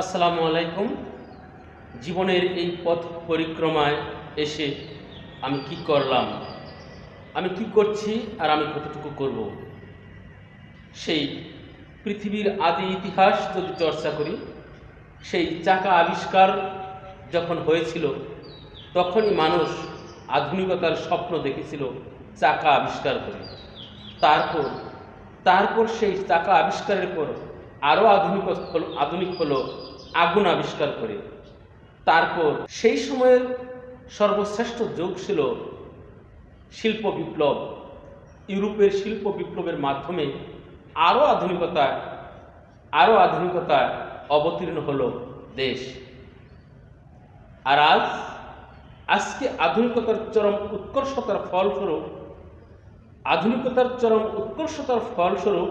আসসালামু আলাইকুম। জীবনের এই পথ পরিক্রমায় এসে আমি কি করলাম? আমি কি করছি আর আমি কতটুকু করব? সেই পৃথিবীর আদি ইতিহাস যদি চর্চা করি, সেই চাকা আবিষ্কার যখন হয়েছিল, তখনই মানুষ আধুনিকতার স্বপ্ন দেখেছিল চাকা আবিষ্কার করে। তারপর তারপর সেই চাকা আবিষ্কারের পর আরও আধুনিক আধুনিক হলো আগুন আবিষ্কার করে। তারপর সেই সময়ের সর্বশ্রেষ্ঠ যোগ ছিল শিল্প বিপ্লব। ইউরোপের শিল্প বিপ্লবের মাধ্যমে আরও আধুনিকতা আরও আধুনিকতা অবতীর্ণ হলো দেশ। আর আজ, আজকে আধুনিকতার চরম উৎকর্ষতার ফলস্বরূপ, আধুনিকতার চরম উৎকর্ষতার ফলস্বরূপ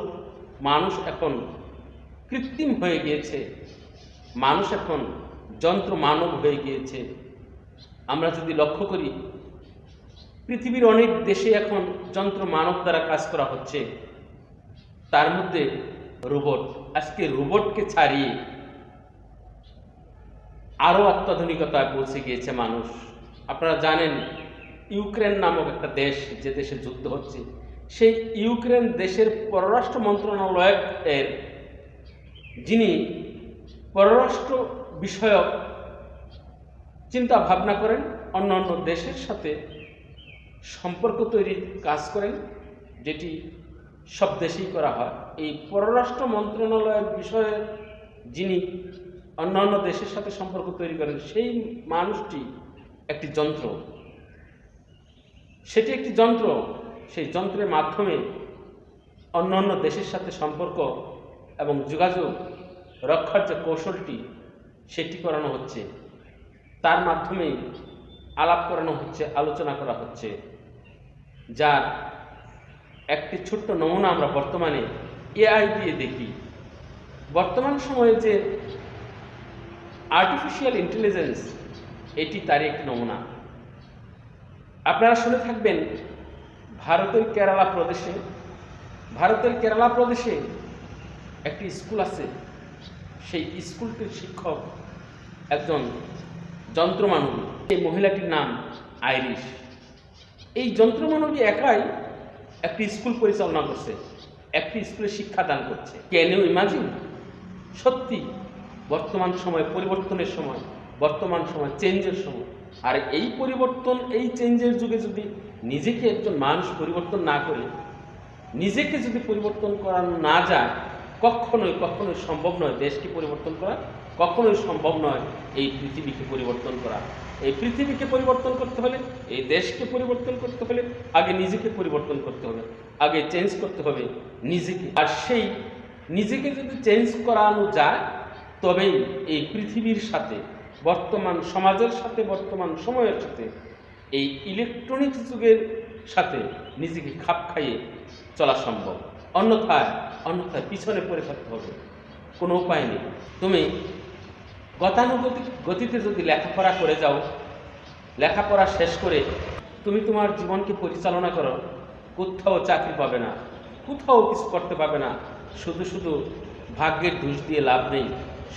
মানুষ এখন কৃত্রিম হয়ে গিয়েছে। মানুষ এখন যন্ত্র মানব হয়ে গিয়েছে। আমরা যদি লক্ষ্য করি, পৃথিবীর অনেক দেশে এখন যন্ত্র মানব দ্বারা কাজ করা হচ্ছে। তার মধ্যে রোবট, আজকে রোবটকে ছাড়িয়ে আরও অত্যাধুনিকতায় পৌঁছে গিয়েছে মানুষ। আপনারা জানেন, ইউক্রেন নামক একটা দেশ যে দেশে যুদ্ধ হচ্ছে, সেই ইউক্রেন দেশের পররাষ্ট্র মন্ত্রণালয়ের যিনি পররাষ্ট্র বিষয়ক চিন্তা ভাবনা করেন অন্য অন্য দেশের সাথে সম্পর্ক তৈরির কাজ করেন, যেটি সব দেশেই করা হয়। এই পররাষ্ট্র মন্ত্রণালয়ের বিষয়ে যিনি অন্যান্য দেশের সাথে সম্পর্ক তৈরি করেন, সেই মানুষটি একটি যন্ত্র। সেটি একটি যন্ত্র। সেই যন্ত্রের মাধ্যমে অন্য অন্য দেশের সাথে সম্পর্ক এবং যোগাযোগ রক্ষার যে কৌশলটি, সেটি করানো হচ্ছে। তার মাধ্যমেই আলাপ করানো হচ্ছে, আলোচনা করা হচ্ছে, যার একটি ছোট্ট নমুনা আমরা বর্তমানে এআই দিয়ে দেখি। বর্তমান সময়ে যে আর্টিফিশিয়াল ইন্টেলিজেন্স এটি তারই একটি নমুনা। আপনারা শুনে থাকবেন, ভারতের কেরালা প্রদেশে, ভারতের কেরালা প্রদেশে একটি স্কুল আছে, সেই স্কুলটির শিক্ষক একজন যন্ত্রমানবী। এই মহিলাটির নাম আইরিশ। এই যন্ত্রমানবী একাই একটি স্কুল পরিচালনা করছে, একটি স্কুলে শিক্ষাদান করছে। ক্যান ইউ ইমাজিন সত্যি, বর্তমান সময়, পরিবর্তনের সময়, বর্তমান সময় চেঞ্জের সময়। আর এই পরিবর্তন, এই চেঞ্জের যুগে যদি নিজেকে একজন মানুষ পরিবর্তন না করে, নিজেকে যদি পরিবর্তন করানো না যায় কখনোই কখনোই সম্ভব নয় দেশকে পরিবর্তন করা, কখনোই সম্ভব নয় এই পৃথিবীকে পরিবর্তন করা। এই পৃথিবীকে পরিবর্তন করতে হলে, এই দেশকে পরিবর্তন করতে হলে আগে নিজেকে পরিবর্তন করতে হবে, আগে চেঞ্জ করতে হবে নিজেকে। আর সেই নিজেকে যদি চেঞ্জ করানো যায়, তবেই এই পৃথিবীর সাথে, বর্তমান সমাজের সাথে, বর্তমান সময়ের সাথে, এই ইলেকট্রনিক যুগের সাথে নিজেকে খাপ খাইয়ে চলা সম্ভব। অন্যথায় অন্যথায় পিছনে পড়ে থাকতে হবে। কোনো উপায় নেই। তুমি গতানুগতিক গতিতে যদি লেখাপড়া করে যাও, লেখাপড়া শেষ করে তুমি তোমার জীবনকে পরিচালনা করো, কোথাও চাকরি পাবে না, কোথাও কিছু করতে পারবে না। শুধু শুধু ভাগ্যের দোষ দিয়ে লাভ নেই।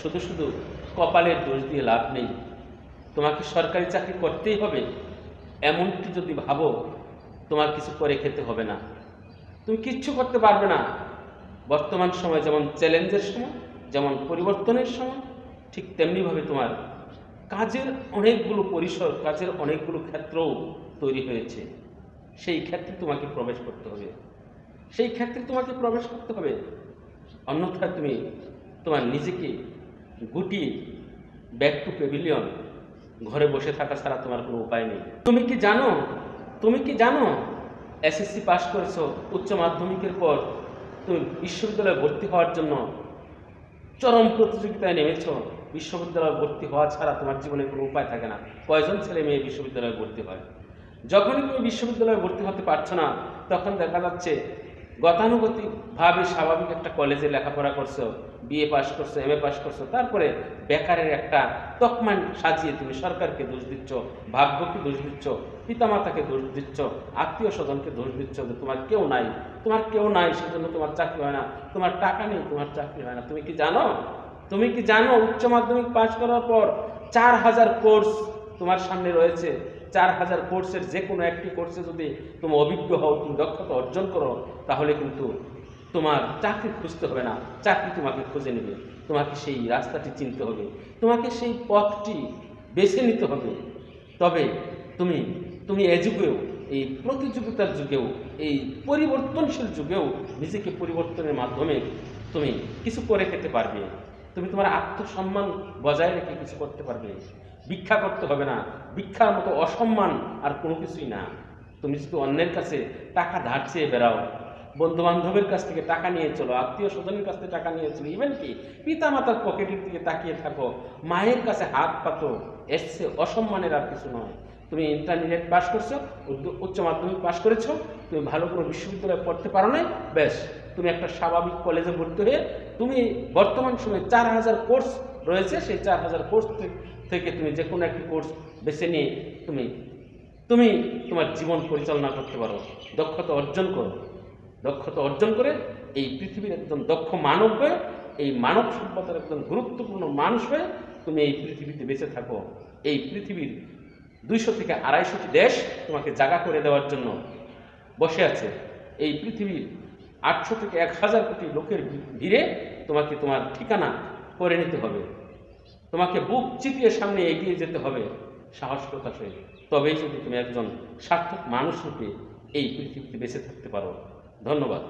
শুধু শুধু কপালের দোষ দিয়ে লাভ নেই। তোমাকে সরকারি চাকরি করতেই হবে। এমনটি যদি ভাবো, তোমার কিছু করে খেতে হবে না। তুমি কিচ্ছু করতে পারবে না। বর্তমান সময় যেমন চ্যালেঞ্জের সময়, যেমন পরিবর্তনের সময়, ঠিক তেমনিভাবে তোমার কাজের অনেকগুলো পরিসর, কাজের অনেকগুলো ক্ষেত্রও তৈরি হয়েছে। সেই ক্ষেত্রে তোমাকে প্রবেশ করতে হবে। সেই ক্ষেত্রে তোমাকে প্রবেশ করতে হবে। অন্যথায় তুমি তোমার নিজেকে গুটিয়ে ব্যাক টু পেভিলিয়ন ঘরে বসে থাকা ছাড়া তোমার কোনো উপায় নেই। তুমি কি জানো? তুমি কি জানো? এসএসসি পাশ করেছ, উচ্চ মাধ্যমিকের পর তুমি বিশ্ববিদ্যালয়ে ভর্তি হওয়ার জন্য চরম প্রতিযোগিতায় নেমেছ। বিশ্ববিদ্যালয়ে ভর্তি হওয়া ছাড়া তোমার জীবনে কোনো উপায় থাকে না। কয়জন ছেলে মেয়ে বিশ্ববিদ্যালয়ে ভর্তি হয়? যখনই তুমি বিশ্ববিদ্যালয়ে ভর্তি হতে পারছ না, তখন দেখা যাচ্ছে গতানুগতিকভাবে স্বাভাবিক একটা কলেজে লেখাপড়া করছ বিএ পাস করছ এম এ পাস করছ, তারপরে বেকারের একটা তকমান সাজিয়ে তুমি সরকারকে দোষ দিচ্ছ, ভাগ্যকে দোষ দিচ্ছ, পিতামাতাকে দোষ দিচ্ছ, আত্মীয় স্বজনকে দোষ দিচ্ছ যে তোমার কেউ নাই, তোমার কেউ নাই, সেজন্য তোমার চাকরি হয় না, তোমার টাকা নেই, তোমার চাকরি হয় না। তুমি কি জানো? তুমি কি জানো? উচ্চ মাধ্যমিক পাশ করার পর চার হাজার কোর্স তোমার সামনে রয়েছে। চার হাজার কোর্সের যে কোনো একটি কোর্সে যদি তুমি অভিজ্ঞ হও, তুমি দক্ষতা অর্জন করো, তাহলে কিন্তু তোমার চাকরি খুঁজতে হবে না। চাকরি তোমাকে খুঁজে নেবে। তোমাকে সেই রাস্তাটি চিনতে হবে। তোমাকে সেই পথটি বেছে নিতে হবে। তবে তুমি তুমি এ যুগেও, এই প্রতিযোগিতার যুগেও, এই পরিবর্তনশীল যুগেও নিজেকে পরিবর্তনের মাধ্যমে তুমি কিছু করে খেতে পারবে। তুমি তোমার আত্মসম্মান বজায় রেখে কিছু করতে পারবে। ভিক্ষা করতে হবে না। ভিক্ষার মতো অসম্মান আর কোনো কিছুই না। তুমি যদি অন্যের কাছে টাকা ধার চেয়ে বেড়াও বন্ধু বান্ধবের কাছ থেকে টাকা নিয়ে চলো, আত্মীয় স্বজনের কাছ থেকে টাকা নিয়ে চলো ইভেন কি পিতা মাতার পকেটের দিকে তাকিয়ে থাকো, মায়ের কাছে হাত পাতো এসছে অসম্মানের আর কিছু নয়। তুমি ইন্টারমিডিয়েট পাস করছ উচ্চ- মাধ্যমিক পাস করেছ, তুমি ভালো কোনো বিশ্ববিদ্যালয়ে পড়তে পারো না বেশ তুমি একটা স্বাভাবিক কলেজে ভর্তি হয়ে, তুমি বর্তমান সময়ে চার হাজার কোর্স রয়েছে, সেই চার হাজার কোর্স থেকে তুমি যে কোনো একটি কোর্স বেছে নিয়ে তুমি তুমি তোমার জীবন পরিচালনা করতে পারো। দক্ষতা অর্জন করো। দক্ষতা অর্জন করে এই পৃথিবীর একজন দক্ষ মানব হয়ে, এই মানব সভ্যতার একজন গুরুত্বপূর্ণ মানুষ হয়ে তুমি এই পৃথিবীতে বেঁচে থাকো। এই পৃথিবীর দুইশো থেকে আড়াইশোটি দেশ তোমাকে জাগা করে দেওয়ার জন্য বসে আছে। এই পৃথিবীর আটশো থেকে এক হাজার কোটি লোকের ভিড়ে তোমাকে তোমার ঠিকানা করে নিতে হবে। তোমাকে বুক চিপিয়ে সামনে এগিয়ে যেতে হবে সাহস প্রকাশ তবেই যদি তুমি একজন সার্থক মানুষ রূপে এই পৃথিবীতে বেঁচে থাকতে পারো। ধন্যবাদ।